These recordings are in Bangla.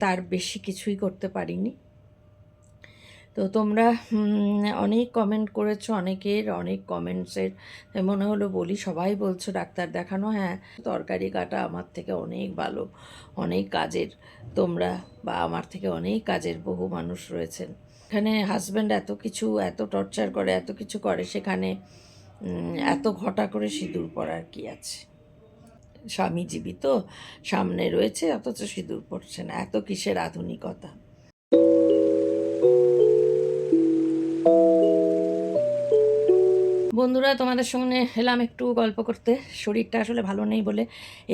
তার বেশি কিছুই করতে পারিনি। তো তোমরা অনেক কমেন্ট করেছ অনেকের, অনেক কমেন্টসের মনে হলো বলি, সবাই বলছো ডাক্তার দেখানো। হ্যাঁ তরকারি কাটা আমার থেকে অনেক ভালো, অনেক কাজের। তোমরা বা আমার থেকে অনেক কাজের বহু মানুষ রয়েছেন। এখানে হাজব্যান্ড এত কিছু, এত টর্চার করে, এত কিছু করে, সেখানে এত ঘটা করে সিঁদুর পরার কি আছে? স্বামী জীবিত, সামনে রয়েছে অথচ সিঁদুর পড়ছে না। এত কিসের আধুনিকতা? বন্ধুরা, তোমাদের সঙ্গে এলাম একটু গল্প করতে। শরীরটা আসলে ভালো নেই বলে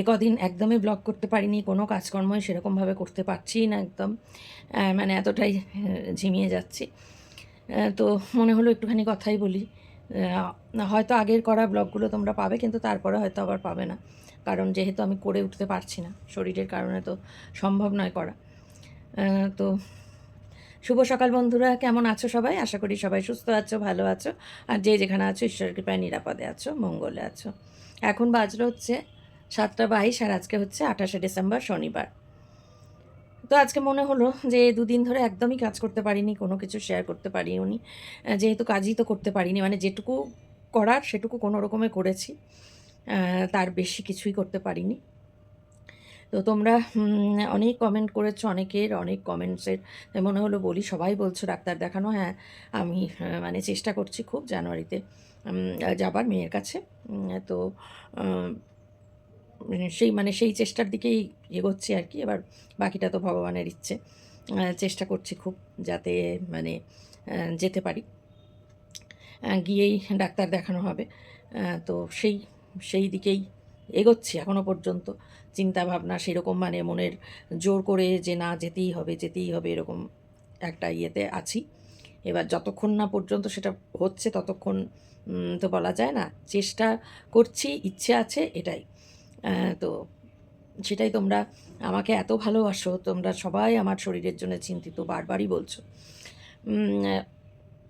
এ কদিন একদমই ব্লগ করতে পারিনি। কোনো কাজকর্মই সেরকমভাবে করতে পারছি না একদম। মানে এতটাই ঝিমিয়ে যাচ্ছি। তো মনে হলো একটুখানি কথাই বলি। হয়তো আগের করা ব্লগগুলো তোমরা পাবে, কিন্তু তারপরে হয়তো আবার পাবে না। কারণ যেহেতু আমি করে উঠতে পারছি না শরীরের কারণে তো সম্ভব নয় করা। তো শুভ সকাল বন্ধুরা কেমন আছো সবাই? আশা করি সবাই সুস্থ আছো ভালো আছো। আর যে যেখানে আছো ঈশ্বরের কৃপায় নিরাপদে আছো মঙ্গলে আছো। এখন বাজলো হচ্ছে সাতটা বাইশ আর আজকে হচ্ছে আঠাশে ডিসেম্বর শনিবার। তো আজকে মনে হলো যে দুদিন ধরে একদমই কাজ করতে পারিনি কোনো কিছু শেয়ার করতে পারিনি আহ, যেহেতু কাজই তো করতে পারিনি মানে যেটুকু করার সেটুকু কোনো রকমে করেছি। তার বেশি কিছুই করতে পারিনি। তো তোমরা অনেক কমেন্ট করেছ অনেকের, অনেক কমেন্টসের মনে হলো বলি, সবাই বলছো ডাক্তার দেখানো। হ্যাঁ আমি মানে চেষ্টা করছি খুব জানুয়ারিতে যাবার মেয়ের কাছে। তো সেই মানে সেই চেষ্টার দিকেই এগোচ্ছি আর কি। এবার বাকিটা তো ভগবানের ইচ্ছে। চেষ্টা করছি খুব যাতে মানে যেতে পারি। গিয়েই ডাক্তার দেখানো হবে। তো সেই সেই দিকেই এগোচ্ছি এখনও পর্যন্ত। চিন্তা ভাবনা সেরকম মানে মনের জোর করে যে না, যেতেই হবে যেতেই হবে এরকম একটা ইয়েতে আছি। এবার যতক্ষণ না পর্যন্ত সেটা হচ্ছে ততক্ষণ তো বলা যায় না, চেষ্টা করছি, ইচ্ছে আছে এটাই। তো সেটাই তোমরা আমাকে এত ভালোবাসো, তোমরা সবাই আমার শরীরের জন্য চিন্তিত, বারবারই বলছো।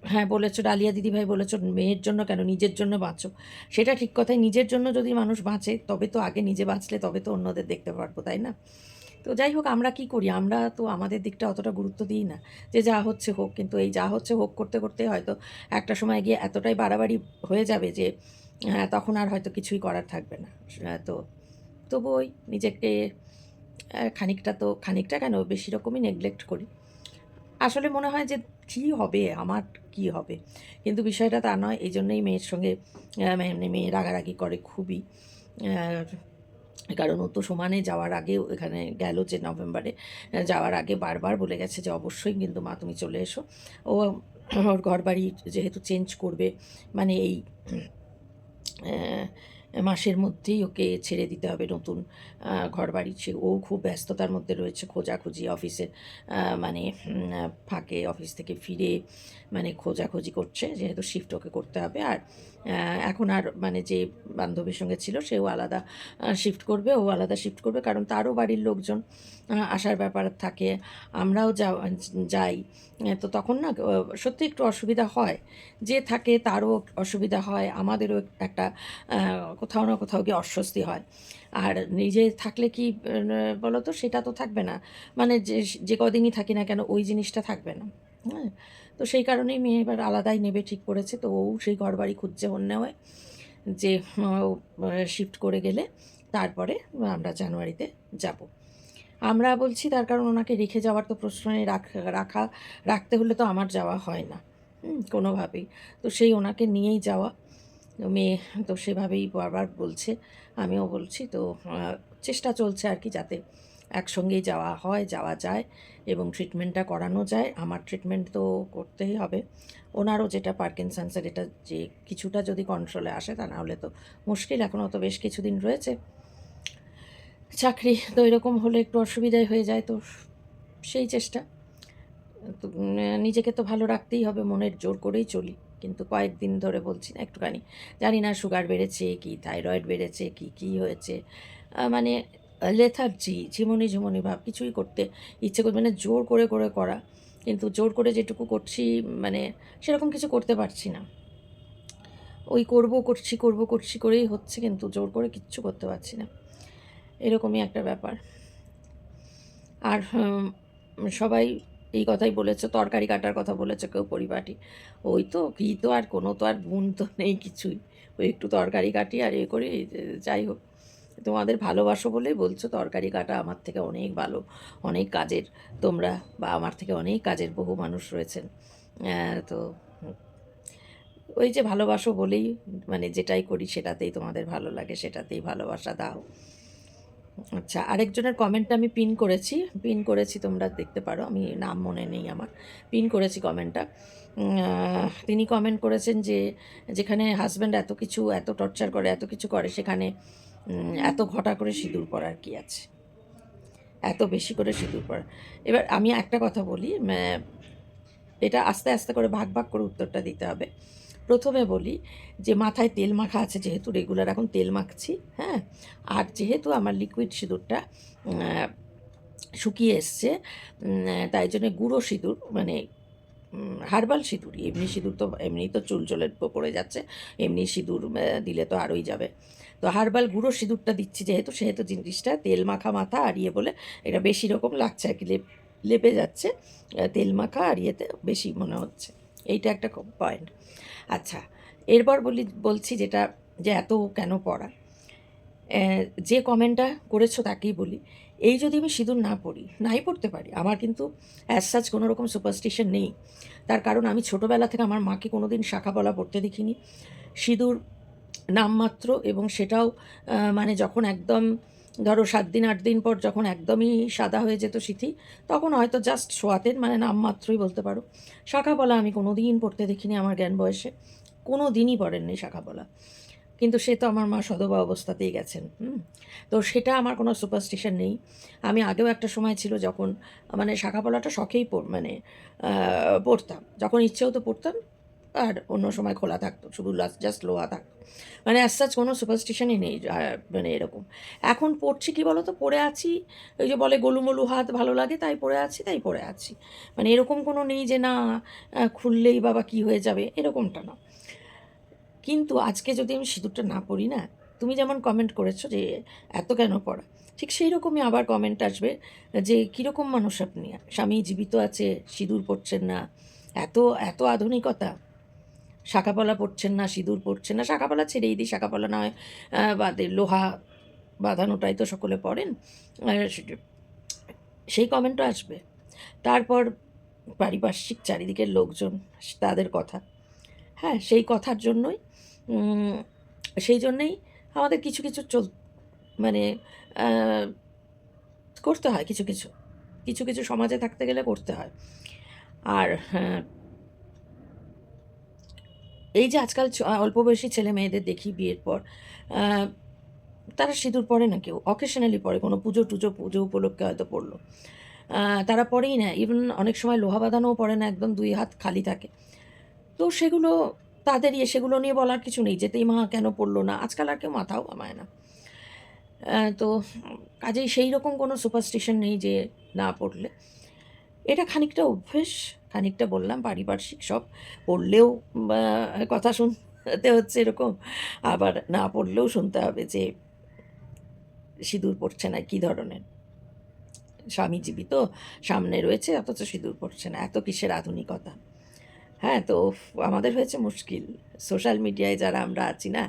হ্যাঁ বলেছ ডালিয়া দিদিভাই বলেছ মেয়ের জন্য কেন নিজের জন্য বাঁচো? সেটা ঠিক কথাই নিজের জন্য যদি মানুষ বাঁচে তবে তো আগে নিজে বাঁচলে তবে তো অন্যদের দেখতে পারব তাই না? তো যাই হোক আমরা কি করি? আমরা তো আমাদের দিকটা অতটা গুরুত্ব দিই না যে যা হচ্ছে হোক কিন্তু এই যা হচ্ছে হোক করতে করতে হয়তো একটা সময় গিয়ে এতটাই বাড়াবাড়ি হয়ে যাবে যে হ্যাঁ, তখন আর হয়তো কিছুই করার থাকবে না তো তবু ওই নিজেকে খানিকটা তো খানিকটা কেন বেশি রকমই নেগলেক্ট করি। আসলে মনে হয় যে কী হবে, আমার কি হবে? কিন্তু বিষয়টা তা নয় এই জন্যই মেয়ের সঙ্গে মানে মেয়ে রাগারাগি করে খুবই। কারণ ও তো সমানে যাওয়ার আগেও এখানে গেল যে নভেম্বরে যাওয়ার আগে বারবার বলে গেছে যে অবশ্যই কিন্তু মা তুমি চলে এসো। ও, ওর ঘর বাড়ি যেহেতু চেঞ্জ করবে মানে এই মাসের মধ্যেই ওকে ছেড়ে দিতে হবে নতুন ঘর বাড়ি সে, ও খুব ব্যস্ততার মধ্যে রয়েছে খোঁজাখুঁজি অফিসের মানে ফাঁকে অফিস থেকে ফিরে মানে খোঁজাখুঁজি করছে। যেহেতু শিফট ওকে করতে হবে। আর এখন আর মানে যে বান্ধবীর সঙ্গে ছিল, সেও আলাদা শিফট করবে। ও আলাদা শিফট করবে। কারণ তারও বাড়ির লোকজন আসার ব্যাপার থাকে। আমরাও যাই। তো তখন না সত্যি একটু অসুবিধা হয়। যে থাকে তারও অসুবিধা হয়। আমাদেরও একটা কোথাও না কোথাও গিয়ে অস্বস্তি হয়। আর নিজে থাকলে কি বলো তো সেটা তো থাকবে না। মানে যে যে কদিনই থাকি না কেন, ওই জিনিসটা থাকবে না। হ্যাঁ? তো সেই কারণেই মেয়ে এবার আলাদাই নেবে, ঠিক করেছে। তো ও সেই ঘর বাড়ি খুঁজছে অন্য হয় যে শিফট করে গেলে তারপরে আমরা জানুয়ারিতে যাব। আমরা বলছি, তার কারণ ওনাকে রেখে যাওয়ার তো প্রশ্নে রাখ- রাখা, রাখতে হলে তো আমার যাওয়া হয় না। কোনোভাবেই। তো সেই ওনাকে নিয়েই যাওয়া। তো মেয়ে তো সেভাবেই বারবার বলছে, আমিও বলছি, তো চেষ্টা চলছে আর কি যাতে একসঙ্গেই যাওয়া হয়, যাওয়া যায় এবং ট্রিটমেন্টটা করানো যায়। আমার ট্রিটমেন্ট তো করতেই হবে। ওনারও যেটা পার্কিনসন্সের এটা যে কিছুটা যদি কন্ট্রোলে আসে, তা না হলে তো মুশকিল। এখনও তো বেশ কিছুদিন রয়েছে। চাকরি তো এরকম হলে একটু অসুবিধাই হয়ে যায়, তো সেই চেষ্টা। নিজেকে তো ভালো রাখতেই হবে, মনের জোর করেই চলি। কিন্তু কয়েকদিন ধরে বলছি না একটুখানি। জানি না সুগার বেড়েছে কি থাইরয়েড বেড়েছে কি কি হয়েছে। মানে লেথার্জি ঝিমুনি ঝিমুনি ভাব, কিছুই করতে ইচ্ছে করবে মানে জোর করে করে করা। কিন্তু জোর করে যেটুকু করছি মানে সেরকম কিছু করতে পারছি না। ওই করব করছি করব করছি করেই হচ্ছে, কিন্তু জোর করে কিচ্ছু করতে পারছি না। এরকমই একটা ব্যাপার। আর সবাই এই কথাই বলেছে, তরকারি কাটার কথা বলেছে কেউ পরিপাটি। ওই তো, কী তো আর কোনো তো আর গুণ তো নেই কিছুই। ওই একটু তরকারি কাটি আর এ করি যাই হোক। তোমাদের ভালোবাসো বলেই বলছো, তরকারি কাটা আমার থেকে অনেক ভালো, অনেক কাজের। তোমরা বা আমার থেকে অনেক কাজের বহু মানুষ রয়েছেন। তো ওই যে ভালোবাসো বলেই মানে যেটাই করি সেটাতেই তোমাদের ভালো লাগে, সেটাতেই ভালোবাসা দাও। আচ্ছা আরেকজনের কমেন্টটা আমি পিন করেছি। পিন করেছি, তোমরা দেখতে পারো। আমি নাম মনে নেই আমার। পিন করেছি কমেন্টটা তিনি কমেন্ট করেছেন যে, যেখানে হাজব্যান্ড এত কিছু, এত টর্চার করে, এত কিছু করে, সেখানে এত ঘটা করে সিঁদুর পরার কি আছে? এত বেশি করে সিঁদুর পরা এবার আমি একটা কথা বলি এটা আস্তে আস্তে করে ভাগ ভাগ করে উত্তরটা দিতে হবে। প্রথমে বলি যে মাথায় তেল মাখা আছে, যেহেতু রেগুলার এখন তেল মাখছি হ্যাঁ? আর যেহেতু আমার লিকুইড সিঁদুরটা শুকিয়ে এসছে তাই জন্য গুঁড়ো সিঁদুর মানে হার্বাল সিঁদুরই। এমনি সিঁদুর তো এমনি তো চুল চলে পড়ে যাচ্ছে, এমনি সিঁদুর দিলে তো আরোই যাবে। তো হার্বাল গুঁড়ো সিঁদুরটা দিচ্ছি যেহেতু, সেহেতু জিনিসটা তেল মাখা মাথা আর ইয়ে বলে এটা বেশি রকম লাগছে আর কি, লেপ, লেপে যাচ্ছে তেল মাখা আর ইয়েতে বেশি মনে হচ্ছে। এইটা একটা পয়েন্ট আচ্ছা এরপর বলি, বলছি যেটা যে এত কেন পড়া? যে কমেন্টটা করেছ তাকেই বলি। এই যদি আমি সিঁদুর না পড়ি, নাই পড়তে পারি। আমার কিন্তু অ্যাজ সাচ কোনো রকম সুপারস্টিশন নেই। তার কারণ আমি ছোটোবেলা থেকে আমার মাকে কোনো দিন শাখা পলা পড়তে দেখিনি। সিঁদুর নামমাত্র এবং সেটাও মানে যখন একদম ধরো সাত দিন, আট দিন পর যখন একদমই সাদা হয়ে যেত সিথি, তখন হয়তো জাস্ট শোয়াতেন মানে নামমাত্রই বলতে পারো। শাখা বলা আমি কোনো দিন পড়তে দেখিনি আমার জ্ঞান বয়সে। কোনো দিনই পড়েননি শাখা বলা। কিন্তু সে তো আমার মা সদবা অবস্থাতেই গেছেন তো সেটা আমার কোনো সুপারস্টিশন নেই। আমি আগেও একটা সময় ছিল যখন মানে শাখা পলাটা শখেই পড় মানে পড়তাম। যখন ইচ্ছে হতো পড়তাম আর অন্য সময় খোলা থাকতো, শুধু জাস্ট লোহা থাকতো মানে অ্যাজ সাচ কোনো সুপারস্টিশনই নেই মানে এরকম। এখন পড়ছি কি বলো তো পড়ে আছি, ওই যে বলে গোলুমলু হাত ভালো লাগে, তাই পড়ে আছি, তাই পড়ে আছি। মানে এরকম কোনো নেই যে না খুললেই বাবা কি হয়ে যাবে, এরকমটা না। কিন্তু আজকে যদি আমি সিঁদুরটা না পড়ি না, তুমি যেমন কমেন্ট করেছ যে এত কেন পড়া? ঠিক সেই রকমই আবার কমেন্ট আসবে যে কীরকম মানুষ আপনি? স্বামী জীবিত আছে, সিঁদুর পড়ছেন না। এত এত আধুনিকতা। শাখাপলা পড়ছেন না সিঁদুর পড়ছেন না শাখাপলা ছেড়েই দিই শাখাপলা নয় বাদে লোহা বাঁধানোটাই তো সকলে পড়েন সেই কমেন্টও আসবে। তারপর পারিপার্শ্বিক চারিদিকের লোকজন তাদের কথা। হ্যাঁ সেই কথার জন্যই সেই জন্যেই আমাদের কিছু কিছু চল মানে করতে হয় কিছু কিছু। কিছু কিছু সমাজে থাকতে গেলে করতে হয়। আর হ্যাঁ, এই যে আজকাল অল্প বয়সী ছেলে মেয়েদের দেখি বিয়ের পর তারা সিঁদুর পরে না কেউ অকেশনালি পরে, কোনো পুজো টুজো, পুজো উপলক্ষে হয়তো পড়ল। তারা পরেই না ইভেন অনেক সময় লোহা বাঁধানোও পড়ে না, একদম দুই হাত খালি থাকে। তো সেগুলো তাদের ইয়ে সেগুলো নিয়ে বলার কিছু নেই, যেতেই মা কেন পড়ল না, আজকাল আর কেউ মাথাও ঘামায় না। তো কাজেই সেই রকম কোনো সুপারস্টিশন নেই যে না পড়লে। এটা খানিকটা অভ্যেস, খানিকটা বললাম, পারিপার্শ্বিক সব। পড়লেও কথা শুনতে হচ্ছে এরকম। আবার না পড়লেও শুনতে হবে যে, সিঁদুর পড়ছে না, কী ধরনের? স্বামী জীবিত, সামনে রয়েছে, অথচ সিঁদুর পড়ছে না, এত কিসের আধুনিকতা? হ্যাঁ তো আমাদের হয়েছে মুশকিল। সোশ্যাল মিডিয়ায় যারা আমরা আছি না,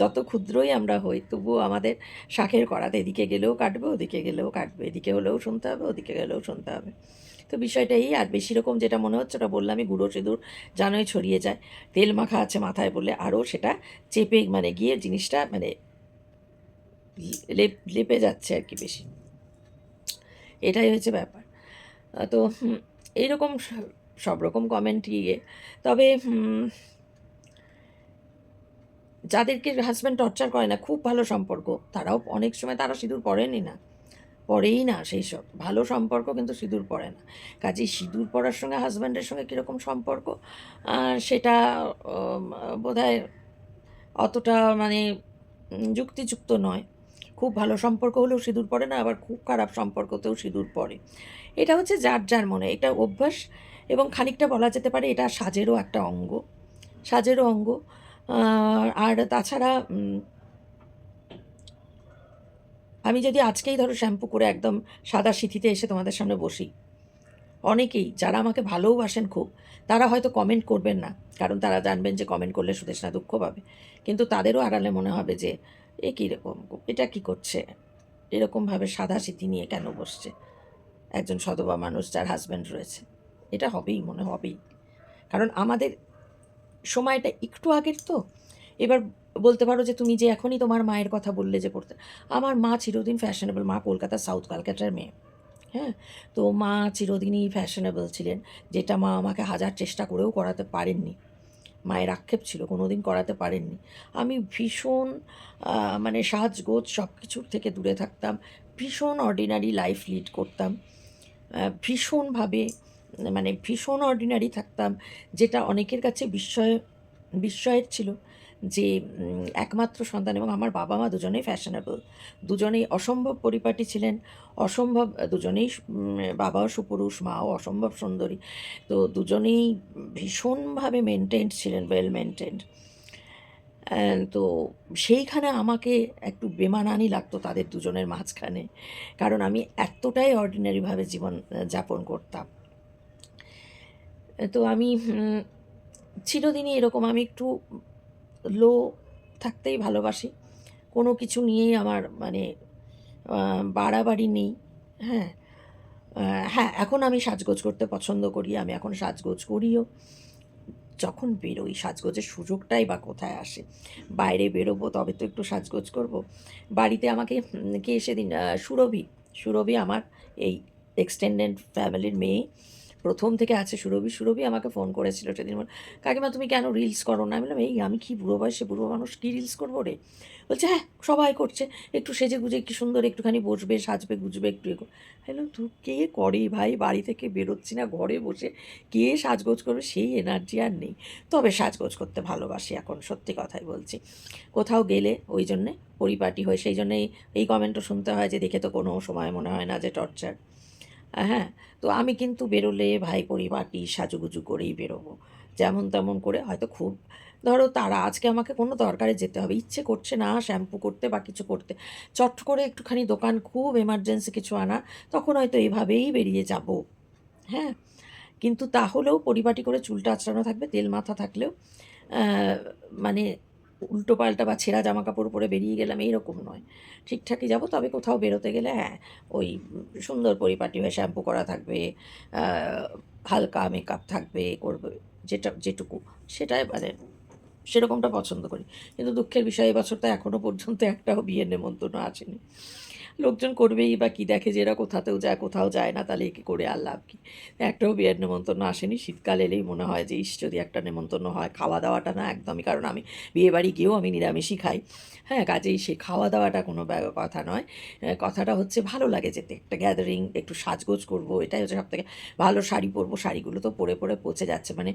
যত ক্ষুদ্রই আমরা হই, তবুও আমাদের শাখের করাতে এদিকে গেলেও কাটবে, ওদিকে গেলেও কাটবে, এদিকে হলেও শুনতে হবে, ওদিকে গেলেও শুনতে হবে। তো বিষয়টা এই, আর বেশি রকম যেটা মনে হচ্ছে ওটা বললামই গুঁড়ো সিঁদুর জানোই ছড়িয়ে যায়। তেল মাখা আছে মাথায় বলে আরও সেটা চেপে মানে গিয়ে জিনিসটা মানে লেপ, লেপে যাচ্ছে আর কি বেশি। এটাই হয়েছে ব্যাপার। তো এইরকম সব রকম কমেন্ট ইয়ে। তবে যাদেরকে হাজব্যান্ড টর্চার করে না, খুব ভালো সম্পর্ক, তারাও অনেক সময় তারা সিঁদুর পরেনি না। পরেই না সেই সব ভালো সম্পর্ক কিন্তু সিঁদুর পড়ে না। কাজেই সিঁদুর পড়ার সঙ্গে হাজব্যান্ডের সঙ্গে কীরকম সম্পর্ক সেটা বোধ হয় অতটা মানে যুক্তিযুক্ত নয়। খুব ভালো সম্পর্ক হলেও সিঁদুর পড়ে না, আবার খুব খারাপ সম্পর্কতেও সিঁদুর পড়ে। এটা হচ্ছে যার যার মনে, এটা অভ্যাস এবং খানিকটা বলা যেতে পারে এটা সাজেরও একটা অঙ্গ। সাজেরও অঙ্গ। আর তাছাড়া আমি যদি আজকেই ধরো শ্যাম্পু করে একদম সাদা সিথিতে এসে তোমাদের সামনে বসি। অনেকেই যারা আমাকে ভালোবাসেন খুব, তারা হয়তো কমেন্ট করবেন না, কারণ তারা জানবেন যে কমেন্ট করলে সুদেশনা দুঃখ পাবে। কিন্তু তাদেরও আড়ালে মনে হবে যে, এ কীরকম এটা কি করছে? এরকমভাবে সাদা সিথি নিয়ে কেন বসছে? একজন সধবা মানুষ যার হাজব্যান্ড রয়েছে। এটা হবেই, মনে হবেই। কারণ আমাদের সময়টা একটু আগের তো। এবার বলতে পারো যে তুমি যে এখনই তোমার মায়ের কথা বললে যে পড়তে, আমার মা চিরদিন ফ্যাশনেবল মা কলকাতার সাউথ ক্যালকাটার মেয়ে। হ্যাঁ? তো মা চিরদিনই ফ্যাশনেবল ছিলেন, যেটা মা আমাকে হাজার চেষ্টা করেও করাতে পারেননি। মায়ের আক্ষেপ ছিল কোনো দিন করাতে পারেননি। আমি ভীষণ মানে সাজগোজ সব কিছুর থেকে দূরে থাকতাম, ভীষণ অর্ডিনারি লাইফ লিড করতাম ভীষণভাবে মানে ভীষণ অর্ডিনারি থাকতাম, যেটা অনেকের কাছে বিস্ময়, বিস্ময়ের ছিল। যে একমাত্র সন্তান এবং আমার বাবা মা দুজনেই ফ্যাশনেবল দুজনেই অসম্ভব পরিপাটি ছিলেন, অসম্ভব দুজনেই বাবাও সুপুরুষ, মাও অসম্ভব সুন্দরী। তো দুজনেই ভীষণভাবে মেনটেন্ড ছিলেন ওয়েল মেনটেন্ড তো সেইখানে আমাকে একটু বেমানানি লাগতো তাদের দুজনের মাঝখানে। কারণ আমি এতটাই অর্ডিনারিভাবে জীবন যাপন করতাম। তো আমি চিরদিনই এরকম, আমি একটু লো থাকতেই ভালোবাসি। কোনো কিছু নিয়েই আমার মানে বাড়াবাড়ি নেই হ্যাঁ। হ্যাঁ এখন আমি সাজগোজ করতে পছন্দ করি, আমি এখন সাজগোজ করিও। যখন বেরোই, সাজগোজের সুযোগটাই বা কোথায় আসে? বাইরে বেরোবো, তবে তো একটু সাজগোজ করব। বাড়িতে আমাকে কে সেদিন সুরভি সুরভি আমার এই এক্সটেন্ডেড ফ্যামিলির মেয়ে। প্রথম থেকে আছে সুরভি সুরভি আমাকে ফোন করেছিল সেদিন। বলল, কাকিমা তুমি কেন রিলস করো না? আমি বললাম এই আমি কি বুড়ো বয়সে বুড়ো মানুষ কী রিলস করব রে? বলছে হ্যাঁ সবাই করছে একটু সেজে গুজে কি সুন্দর একটুখানি বসবে সাজবে গুজবে একটু এগো। হ্যালো তুই কে করে ভাই? বাড়ি থেকে বেরোচ্ছি না ঘরে বসে কে সাজগোজ করবে? সেই এনার্জি আর নেই। তবে সাজগোজ করতে ভালোবাসি এখন সত্যি কথাই বলছি। কোথাও গেলে ওই জন্যে পরিপাটি হয় সেই জন্যেই এই কমেন্টও শুনতে হয় যে দেখে তো কোনো সময় মনে হয় না যে টর্চার হ্যাঁ তো আমি কিন্তু বেরোলে ভাই পরিপাটি সাজুগুজু করেই বেরোবো। যেমন তেমন করে হয়তো খুব, ধরো তারা আজকে আমাকে কোনো দরকারে যেতে হবে, ইচ্ছে করছে না শ্যাম্পু করতে বা কিছু করতে। চট করে একটুখানি দোকান খুব এমার্জেন্সি কিছু আনা, তখন হয়তো এভাবেই বেরিয়ে যাব। হ্যাঁ? কিন্তু তাহলেও পরিপাটি করে চুলটা আঁচড়ানো থাকবে, তেল মাথা থাকলেও মানে উল্টো পাল্টা বা ছেঁড়া জামা কাপড় পরে বেরিয়ে গেলাম, এইরকম নয়। ঠিকঠাকই যাব, তবে কোথাও বেরোতে গেলে হ্যাঁ ওই সুন্দর পরিপাটি হয়ে শ্যাম্পু করা থাকবে হালকা মেকআপ থাকবে, করবে, যেটা, যেটুকু। সেটাই মানে সেরকমটা পছন্দ করি। কিন্তু দুঃখের বিষয়, এবছর তো এখনও পর্যন্ত একটাও বিয়ের নেমন্তন্ন আসেনি। লোকজন করবেই বা কি দেখে যে এরা কোথাতেও যায়, কোথাও যায় না, তাহলে একে করে আর লাভ কি? একটাও বিয়ের নেমন্তন্ন আসেনি, শীতকাল এলেই মনে হয় যে, ইস, যদি একটা নেমন্তন্ন হয় খাওয়া দাওয়াটা না একদমই, কারণ আমি বিয়ে বাড়ি গিয়েও আমি নিরামিষই খাই। হ্যাঁ কাজেই সে খাওয়া দাওয়াটা কোনো কথা নয়। কথাটা হচ্ছে ভালো লাগে যেতে, একটা গ্যাদারিং একটু সাজগোজ করব, এটাই হচ্ছে সব থেকে ভালো শাড়ি পরবো, শাড়িগুলো তো পরে পরে পচে যাচ্ছে। মানে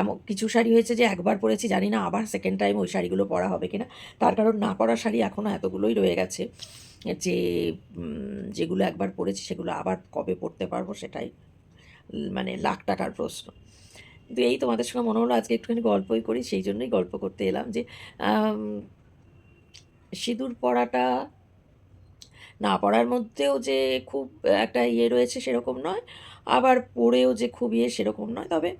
এমন কিছু শাড়ি হয়েছে যে, একবার পরেছি, জানি না আবার সেকেন্ড টাইম ওই শাড়িগুলো পরা হবে কিনা। তার কারণ না পরা শাড়ি এখনও এতগুলোই রয়ে গেছে। যে যেগুলো একবার পড়েছি সেগুলো আবার কবে পড়তে পারব সেটাই মানে লাখ টাকার প্রশ্ন। কিন্তু এই তোমাদের সঙ্গে মনে হলো আজকে একটুখানি গল্পই করি, সেই জন্যই গল্প করতে এলাম যে সিঁদুর পড়াটা না পড়ার মধ্যেও যে খুব একটা ইয়ে রয়েছে সেরকম নয়, আবার পড়েও যে খুব ইয়ে সেরকম নয়। তবে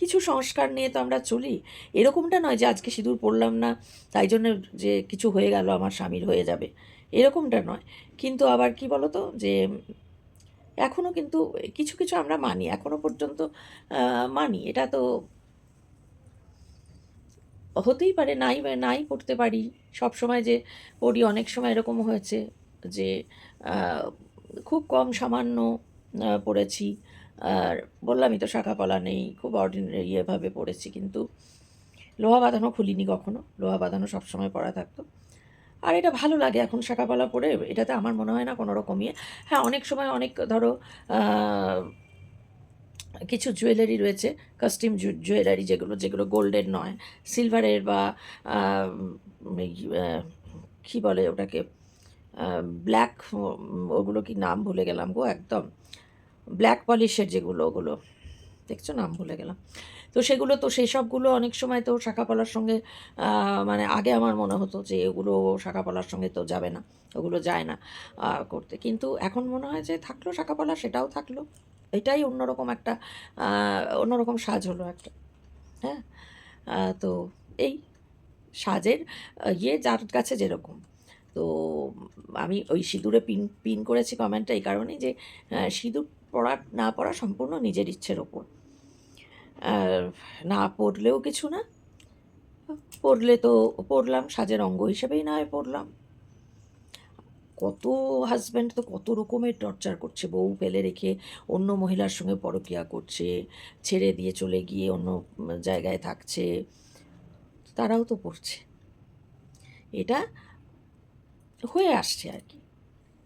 কিছু সংস্কার নিয়ে তো আমরা চলি। এরকমটা নয় যে আজকে সিঁদুর পড়লাম না, তাই জন্য যে কিছু হয়ে গেল, আমার স্বামীর হয়ে যাবে। এরকমটা নয়। কিন্তু আবার কি বলো তো যে এখনও কিন্তু কিছু কিছু আমরা মানি। এখনও পর্যন্ত মানি। এটা তো হতেই পারে, নাই নাই পড়তে পারি। সব সময় যে পড়ি অনেক সময় এরকম হয়েছে যে খুব কম সামান্য পড়েছি। আর বললামই তো শাখা নেই, খুব অর্ডিনারি ইয়েভাবে পড়েছি। কিন্তু লোহা বাঁধানো খুলিনি কখনো। লোহা বাঁধানো সবসময় পড়া থাকতো। আর এটা ভালো লাগে এখন শাখা পলা পরে। এটাতে আমার মনে হয় না কোনো রকম ইয়ে হ্যাঁ অনেক সময় অনেক, ধরো কিছু জুয়েলারি রয়েছে কাস্টিম জুয়েলারি যেগুলো যেগুলো গোল্ডের নয়। সিলভারের বা কী বলে ওটাকে? ব্ল্যাক ওগুলো কি নাম ভুলে গেলাম গো, একদম। ব্ল্যাক পলিশের যেগুলো, ওগুলো। দেখছ? নাম ভুলে গেলাম। তো সেগুলো তো সেই সবগুলো অনেক সময় তো শাখাপলার সঙ্গে মানে আগে আমার মনে হতো যে এগুলো শাখাপলার সঙ্গে তো যাবে না, ওগুলো যায় না করতে। কিন্তু এখন মনে হয় যে থাকল শাখাপলা সেটাও থাকল। এটাই অন্যরকম একটা অন্যরকম সাজ হলো একটা হ্যাঁ? তো এই সাজের ইয়ে যার কাছে যেরকম। তো আমি ওই সিঁদুরে পিন পিন করেছি কমেন্টটা এই কারণেই যে সিঁদুর পড়া, না পড়া সম্পূর্ণ নিজের ইচ্ছের ওপর। আর না পড়লেও কিছু না। পড়লে তো পড়লাম, সাজের অঙ্গ হিসেবেই না হয় পড়লাম। কত হাজব্যান্ড তো কত রকমের টর্চার করছে, বউ ফেলে রেখে অন্য মহিলার সঙ্গে পরকিয়া করছে, ছেড়ে দিয়ে চলে গিয়ে অন্য জায়গায় থাকছে, তারাও তো পড়ছে। এটা হয়ে আসছে আর কি।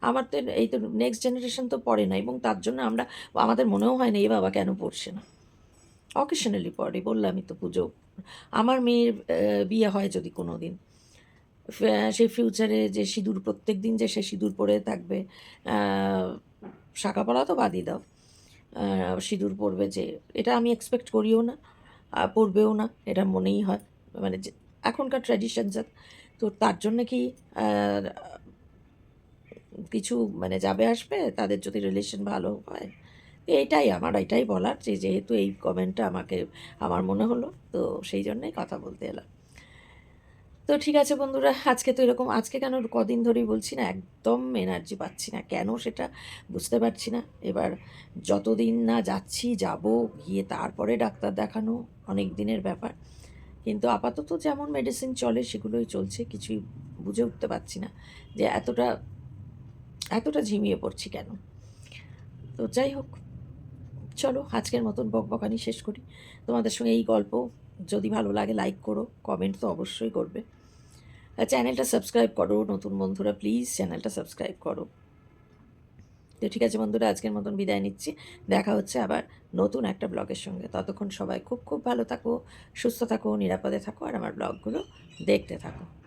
আমার তো এই তো নেক্সট জেনারেশন তো পড়ে না এবং তার জন্য আমরা, আমাদের মনেও হয় না এই বাবা কেন পড়ছে না? অকেশনালি পড়ে, বললামই তো পুজো। আমার মেয়ের বিয়ে হয় যদি কোনো দিন সেই ফিউচারে যে সিঁদুর প্রত্যেক দিন যে সে সিঁদুর পরে থাকবে শাঁখা পলা তো বাদই দাও। সিঁদুর পরবে যে, এটা আমি এক্সপেক্ট করিও না পরবেও না, এটা মনেই হয়। মানে যে, এখনকার ট্র্যাডিশন তো তার জন্য কি কিছু মানে যাবে আসবে, তাদের যদি রিলেশন ভালো হয়? এইটাই আমার, এটাই বলার যে যেহেতু এই কমেন্টটা আমাকে, আমার মনে হলো, তো সেই জন্যই কথা বলতে এলাম। তো ঠিক আছে বন্ধুরা, আজকে তো এরকম, আজকে কেন কদিন ধরেই বলছি না, একদম এনার্জি পাচ্ছি না। কেন সেটা বুঝতে পারছি না। এবার যতদিন না যাচ্ছি, যাব, গিয়ে তারপরে ডাক্তার দেখানো অনেক দিনের ব্যাপার। কিন্তু আপাতত যেমন মেডিসিন চলে, সেগুলোই চলছে, কিছুই বুঝে উঠতে পারছি না যে এতটা এতটা ঝিমিয়ে পড়ছি কেন। তো যাই হোক চলো, আজকের মতন বকবকানি শেষ করি। তোমাদের সঙ্গে এই গল্প, যদি ভালো লাগে লাইক করো কমেন্ট তো অবশ্যই করবে। চ্যানেলটা সাবস্ক্রাইব করো, নতুন বন্ধুরা প্লিজ চ্যানেলটা সাবস্ক্রাইব করো। তো ঠিক আছে বন্ধুরা, আজকের মতন বিদায় নিচ্ছি। দেখা হচ্ছে আবার নতুন একটা ব্লগের সঙ্গে। ততক্ষণ সবাই খুব খুব ভালো থাকো, সুস্থ থাকো, নিরাপদে থাকো, আর আমার ব্লগগুলো দেখতে থাকো।